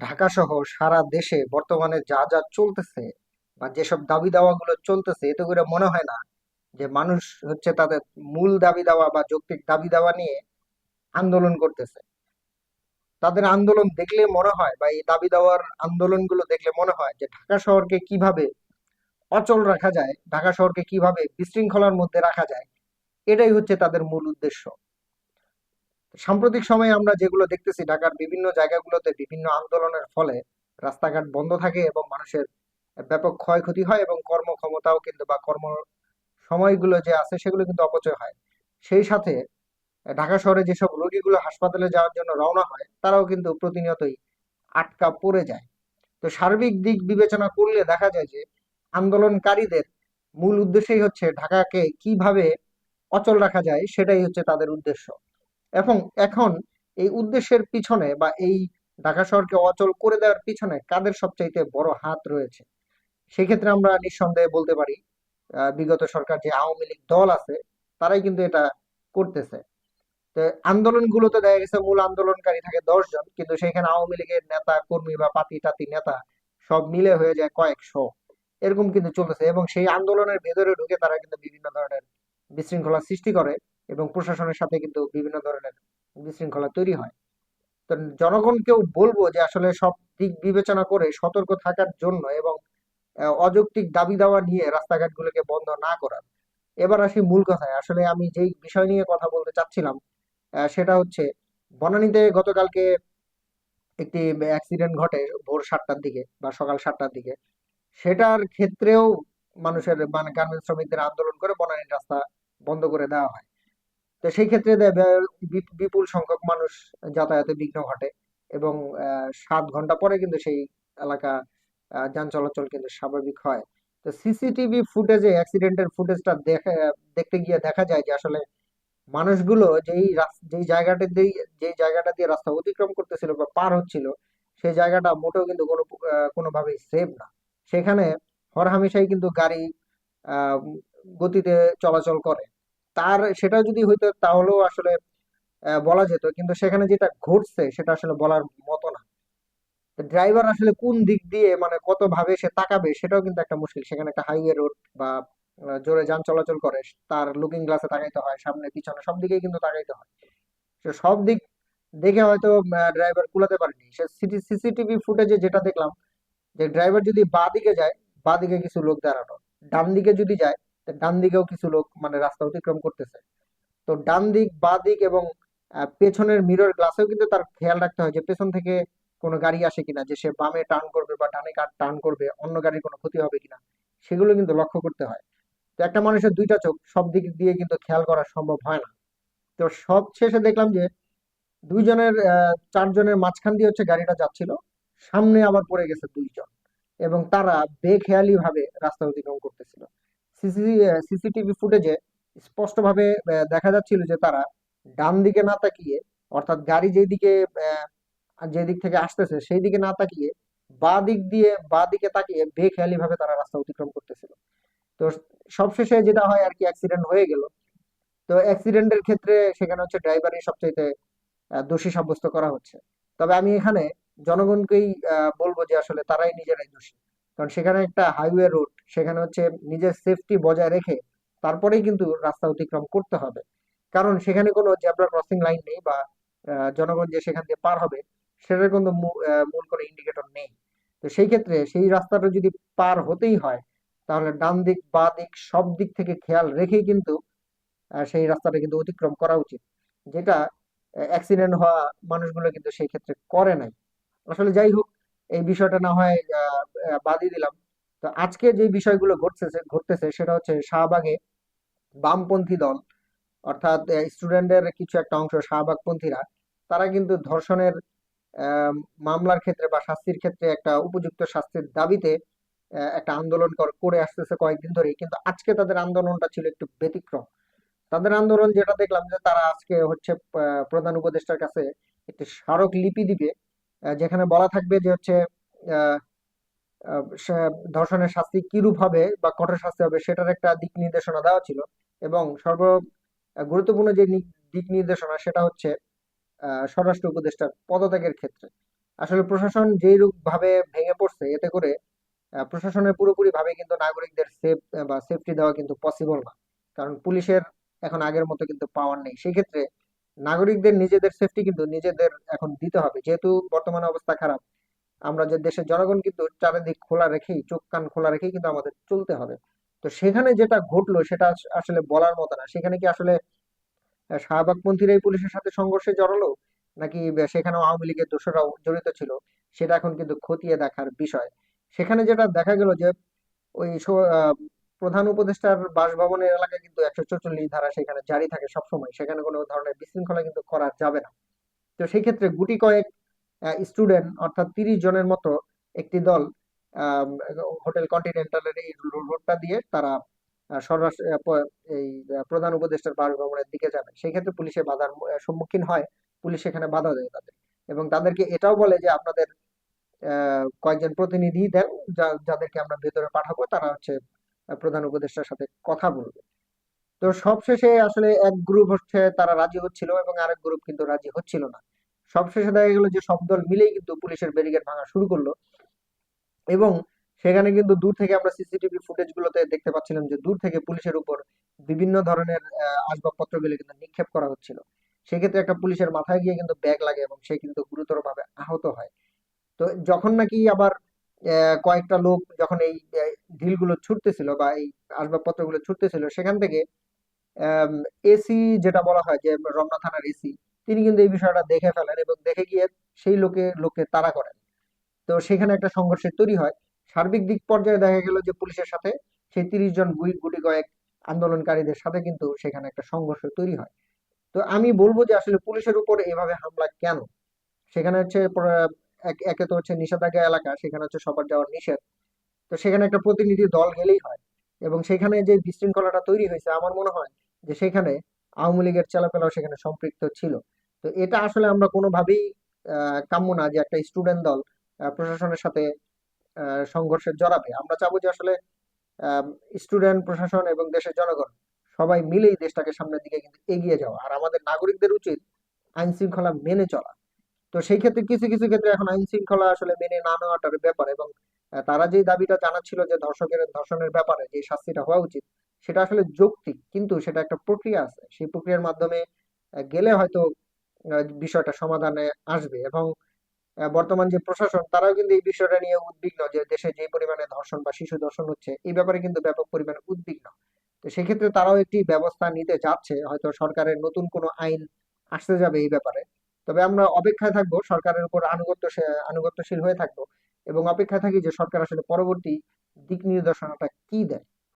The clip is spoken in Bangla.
ঢাকা সহ সারা দেশে বর্তমানে যা যা চলতেছে বা যেসব দাবি দাওয়াগুলো চলতেছে, এতে করে মনে হয় না যে মানুষ হচ্ছে তাদের মূল দাবি দাওয়া বা যৌক্তিক দাবি দাওয়া নিয়ে আন্দোলন করতেছে। তাদের আন্দোলন দেখলে মনে হয় বা এই দাবি দাওয়ার আন্দোলনগুলো দেখলে মনে হয় যে ঢাকা শহরকে কীভাবে অচল রাখা যায়, ঢাকা শহরকে কীভাবে বিশৃঙ্খলার মধ্যে রাখা যায়, এটাই হচ্ছে তাদের মূল উদ্দেশ্য। সাম্প্রতিক সময়ে আমরা যেগুলো দেখতেছি, ঢাকার বিভিন্ন জায়গাগুলোতে বিভিন্ন আন্দোলনের ফলে রাস্তাঘাট বন্ধ থাকে এবং মানুষের ব্যাপক ক্ষয়ক্ষতি হয় এবং কর্মক্ষমতাও কিন্তু বা কর্ম সময়গুলো যে আছে সেগুলো কিন্তু অপচয় হয়। সেই সাথে ঢাকা শহরে যেসব রোগীগুলো হাসপাতালে যাওয়ার জন্য রওনা হয়, তারাও কিন্তু প্রতিনিয়তই আটকা পড়ে যায়। তো সার্বিক দিক বিবেচনা করলে দেখা যায় যে আন্দোলনকারীদের মূল উদ্দেশ্যই হচ্ছে ঢাকাকে কীভাবে অচল রাখা যায় সেটাই হচ্ছে তাদের উদ্দেশ্য। এবং এখন এই উদ্দেশ্যের পিছনে বা এই ঢাকা শহরকে অচল করে দেওয়ার পিছনে কাদের সবচাইতে বড় হাত রয়েছে? সেক্ষেত্রে আমরা নিঃসন্দেহে বলতে পারি বিগত সরকার যে আওয়ামী লীগ দল আছে, তারাই কিন্তু এটা করতেছে। তো আন্দোলনগুলোতে দেখা গেছে মূল আন্দোলনকারী থাকে দশ জন, কিন্তু সেখানে আওয়ামী লীগের নেতা, কর্মী বা পাতি টাতি নেতা সব মিলে হয়ে যায় কয়েকশো। এরকম কিন্তু চলতেছে এবং সেই আন্দোলনের ভেতরে ঢুকে তারা কিন্তু বিভিন্ন ধরনের বিশৃঙ্খলা সৃষ্টি করে। এবং প্রশাসনের সাথে কিন্তু বিভিন্ন ধরনের বিশৃঙ্খলা তৈরি হয়। তো জনগণকেও বলব যে আসলে সব দিক বিবেচনা করে সতর্ক থাকার জন্য এবং অযৌক্তিক দাবি দাওয়া নিয়ে রাস্তাঘাটগুলোকে বন্ধ না করার। এবার আসি মূল কথায়। আসলে আমি যেই বিষয় নিয়ে কথা বলতে চাচ্ছিলাম সেটা হচ্ছে বনানীতে গতকালকে একটি অ্যাক্সিডেন্ট ঘটে ভোর সাতটার দিকে বা সকাল সাতটার দিকে। সেটার ক্ষেত্রেও মানুষের মানে গার্মেন্টস শ্রমিকদের আন্দোলন করে বনানীর রাস্তা বন্ধ করে দেওয়া হয়। তো সেই ক্ষেত্রে বিপুল সংখ্যক মানুষ যাতায়াতে বিঘ্ন ঘটে এবং সাত ঘণ্টা পরে কিন্তু সেই এলাকা যান চলাচল কিন্তু স্বাভাবিক হয়। তো সিসিটিভি ফুটেজে অ্যাক্সিডেন্টের ফুটেজটা দেখে, দেখতে গিয়ে দেখা যায় যে আসলে মানুষগুলো যেই যেই জায়গাটা দিয়ে, যেই জায়গাটা দিয়ে রাস্তা অতিক্রম করতেছিল বা পার হচ্ছিল, সেই জায়গাটা মোটেও কিন্তু কোনো কোনোভাবেই সেফ না। সেখানে হরহামেশাই কিন্তু গাড়ি গতিতে চলাচল করে। তার সেটা যদি হইতো তাহলেও আসলে বলা যেত। কিন্তু সেখানে যেটা ঘটছে সেটা আসলে বলার মতো না। ড্রাইভার আসলে কোন দিক দিয়ে মানে কত ভাবে সে তাকাবে সেটাও কিন্তু একটা মুশকিল। সেখানে একটা হাইওয়ে রোড বা জোরে যান চলাচল করে, তার লুকিং গ্লাসে তাকাইতে হয়, সামনে, পিছনে, সব দিকেই কিন্তু তাকাইতে হয়। সে সব দিক দেখে হয়তো ড্রাইভার কুলাতে পারেনি। সে সিসিটিভি ফুটেজে যেটা দেখলাম, যে ড্রাইভার যদি বাঁ দিকে যায়, বাঁ দিকে কিছু লোক দাঁড়ানো। ডান দিকে যদি যায় ডান দিকেও কিছু লোক মানে রাস্তা অতিক্রম করতেছে। তো ডান দিক, বাঁ দিক এবং পেছনের মিরর গ্লাসেও কিন্তু তার খেয়াল রাখতে হয় যে পেছন থেকে কোনো গাড়ি আসে কিনা, যে সে বামে টার্ন করবে বা ডানে টার্ন করবে, অন্য গাড়ির কোনো ক্ষতি হবে কিনা, সেগুলো কিন্তু লক্ষ্য করতে হয়। তো একটা মানুষের দুইটা চোখ সব দিক দিয়ে কিন্তু খেয়াল করা সম্ভব হয় না। তো সব শেষে দেখলাম যে দুইজনের চারজনের মাঝখান দিয়ে হচ্ছে গাড়িটা যাচ্ছিল, সামনে আবার পড়ে গেছে দুইজন এবং তারা বেখেয়ালি ভাবে রাস্তা অতিক্রম করতেছিল। সিসিটিভি ফুটেজে স্পষ্টভাবে দেখা যাচ্ছিল যে তারা ডান দিকে না তাকিয়ে অর্থাৎ গাড়ি যেদিকে যেদিক থেকে আসতেছে সেই দিকে না তাকিয়ে বা দিক দিয়ে বা দিকে তাকিয়ে বেখেয়ালি ভাবে তারা রাস্তা অতিক্রম করতেছিল। তো সবশেষে যেটা হয় আর কি অ্যাক্সিডেন্ট হয়ে গেল। তো অ্যাক্সিডেন্টের ক্ষেত্রে সেখানে হচ্ছে ড্রাইভারই আহ, দোষী সাব্যস্ত করা হচ্ছে। তবে আমি এখানে জনগণকেই বলব যে আসলে তারাই নিজেরাই দোষী। কারণ সেখানে একটা হাইওয়ে রোড সেখানে হচ্ছে নিজের সেফটি বজায় রেখে তারপরেই কিন্তু রাস্তা অতিক্রম করতে হবে। কারণ সেখানে কোনো জেব্রা ক্রসিং লাইন নেই বা জনগণ যে সেখান দিয়ে পার হবে, সেটার কোনো মূল কোনো ইন্ডিকেটর নেই। তো সেই ক্ষেত্রে সেই রাস্তাটা যদি পার হতেই হয়, তাহলে ডান দিক, বাঁ দিক, সব দিক থেকে খেয়াল রেখেই কিন্তু সেই রাস্তাটা কিন্তু অতিক্রম করা উচিত। যেটা অ্যাক্সিডেন্ট হওয়া মানুষগুলো কিন্তু সেই ক্ষেত্রে করে নাই। আসলে যাই হোক, এই বিষয়টা না হয় বাদই দিলাম। তো আজকে যে বিষয়গুলো ঘটতেছে ঘটতেছে সেটা হচ্ছে শাহবাগে বামপন্থী দল, অর্থাৎ স্টুডেন্টের কিছু একটা অংশ শাহবাগপন্থীরা, তারা কিন্তু ধর্ষণের মামলার ক্ষেত্রে বা শাস্তির ক্ষেত্রে একটা উপযুক্ত শাস্তির দাবিতে একটা আন্দোলন কর- আসতেছে কয়েকদিন ধরেই। কিন্তু আজকে তাদের আন্দোলনটা ছিল একটু ব্যতিক্রম। তাদের আন্দোলন যেটা দেখলাম যে তারা আজকে হচ্ছে প্রধান উপদেষ্টার কাছে একটি স্মারক লিপি দিবে যেখানে বলা থাকবে যে হচ্ছে ধর্ষণের শাস্তি কিরূপ হবে বা কঠোর শাস্তি হবে সেটার একটা দিক নির্দেশনা দেওয়া ছিল এবং সর্ব গুরুত্বপূর্ণ যে দিক নির্দেশনা সেটা হচ্ছে স্বরাষ্ট্র উপদেষ্টার পদত্যাগের ক্ষেত্রে। আসলে প্রশাসন যেই রূপ ভাবে ভেঙে পড়ছে, এতে করে প্রশাসনের পুরোপুরি ভাবে কিন্তু নাগরিকদের সেফ, বা সেফটি দেওয়া কিন্তু পসিবল না। কারণ পুলিশের এখন আগের মতো কিন্তু পাওয়ার নেই। সেই ক্ষেত্রে নাগরিকদের নিজেদের সেফটি কিন্তু নিজেদের এখন দিতে হবে। যেহেতু বর্তমানে অবস্থা খারাপ আমরা যে দেশের জনগণ কিন্তু চারিদিক খোলা রেখেই চোখ কান খোলা রেখেই কিন্তু আমাদের চলতে হবে। তো সেখানে যেটা ঘটলো সেটা আসলে বলার মতো না। সেখানে কি আসলে আহ, শাহবাগপন্থীরাই পুলিশের সাথে সংঘর্ষে জড়ালো? নাকি সেখানেও আওয়ামী লীগের দোষরাও জড়িত ছিল? সেটা এখন কিন্তু খতিয়ে দেখার বিষয়। সেখানে যেটা দেখা গেল যে ওই প্রধান উপদেষ্টার বাসভবনের এলাকায় কিন্তু একশো চৌচল্লিশ ধারা সেখানে জারি থাকে সবসময়। সেখানে কোনো ধরনের বিশৃঙ্খলা কিন্তু করা যাবে না। তো সেই ক্ষেত্রে গুটি কয়েক স্টুডেন্ট অর্থাৎ তিরিশ জনের মতো একটি দল হোটেল কন্টিনেন্টালের এই রোডটা দিয়ে তারা এই প্রধান উপদেষ্টার বাসভবনের দিকে যাবে। সেই ক্ষেত্রে পুলিশের বাধার সম্মুখীন হয়, পুলিশ সেখানে বাধা দেয় তাদের। এবং তাদেরকে এটাও বলে যে আপনাদের কয়েকজন প্রতিনিধি দেন যাদেরকে আমরা ভেতরে পাঠাবো, তারা হচ্ছে প্রধান উপদেষ্টার সাথে কথা বলবে। তো সবশেষে আসলে এক গ্রুপ হচ্ছে তারা রাজি হচ্ছিল এবং আরেক গ্রুপ কিন্তু রাজি হচ্ছিল না। সবশেষে দেখা গেল যে সব দল মিলেই কিন্তু পুলিশের ব্যারিকেড ভাঙা শুরু করল। এবং সেখানে কিন্তু দূর থেকে আমরা সিসিটিভি ফুটেজ গুলোতে দেখতে পাচ্ছিলাম যে দূর থেকে পুলিশের উপর বিভিন্ন ধরনের আহ, আসবাবপত্রগুলো কিন্তু নিক্ষেপ করা হচ্ছিল। সেক্ষেত্রে একটা পুলিশের মাথায় গিয়ে কিন্তু ব্যাগ লাগে এবং সে কিন্তু গুরুতরভাবে আহত হয়। তো যখন নাকি আবার কয়েকটা লোক যখন এই ঢিলগুলো ছুটতেছিল বা এই আসবাবপত্রগুলো ছুটতেছিল সেখান থেকে এসি যেটা বলা হয় যে রমনা থানার এসি তিনি কিন্তু এই বিষয়টা দেখে ফেলেন এবং দেখে গিয়ে সেই লোকে, লোককে তাড়া করেন। তো সেখানে একটা সংঘর্ষের তৈরি হয়। সার্বিক দিক পর্যায়ে দেখা গেল যে পুলিশের সাথে সেই তিরিশ জন গুটি কয়েক আন্দোলনকারীদের সাথে কিন্তু সেখানে একটা সংঘর্ষ তৈরি হয়। তো আমি বলব যে আসলে পুলিশের উপর এভাবে হামলা কেন? সেখানে হচ্ছে এক- তো হচ্ছে নিষেধাজ্ঞা এলাকা, সেখানে হচ্ছে সবার যাওয়ার নিষেধ। তো সেখানে একটা প্রতিনিধি দল গেলেই হয় এবং সেখানে যে বিশৃঙ্খলাটা তৈরি হয়েছে, আমার মনে হয় যে সেখানে আওয়ামী লীগের চেলাপেলাও সেখানে সম্পৃক্ত ছিল। তো এটা আসলে আমরা কোনোভাবেই কাম্য না যে একটা স্টুডেন্ট দল প্রশাসনের সাথে সংঘর্ষে জড়াবে। আমরা চাবো যে আসলে স্টুডেন্ট প্রশাসন এবং দেশের জনগণ সবাই মিলেই দেশটাকে সামনের দিকে কিন্তু এগিয়ে যাওয়া। আর আমাদের নাগরিকদের উচিত আইন শৃঙ্খলা মেনে চলা। তো সেই ক্ষেত্রে কিছু কিছু ক্ষেত্রে এখন আইন শৃঙ্খলা আসলে মেনে না নেওয়াটার ব্যাপার এবং তারা যে দাবিটা জানাচ্ছিল যে ধর্ষকের, ধর্ষণের ব্যাপারে যে শাস্তিটা হওয়া উচিত, সেটা আসলে যৌক্তিক। কিন্তু সেটা একটা প্রক্রিয়া আছে। সেই প্রক্রিয়ার মাধ্যমে গেলে হয়তো বিষয়টা সমাধানে আসবে এবং বর্তমান যে প্রশাসন, তারাও কিন্তু এই বিষয়টা নিয়ে উদ্বিগ্ন যে দেশে যে পরিমাণে ধর্ষণ বা শিশু ধর্ষণ হচ্ছে, এই ব্যাপারে কিন্তু ব্যাপক পরিমাণে উদ্বিগ্ন। তো সেক্ষেত্রে তারাও একটি ব্যবস্থা নিতে যাচ্ছে হয়তো সরকারের নতুন কোনো আইন আসতে যাবে এই ব্যাপারে। তবে আমরা অপেক্ষায় থাকব, সরকারের উপর আনুগত্য আনুগত্যশীল হয়ে থাকব এবং অপেক্ষায় থাকি যে সরকার আসলে পরবর্তী দিক নির্দেশনাটা কি দেয়।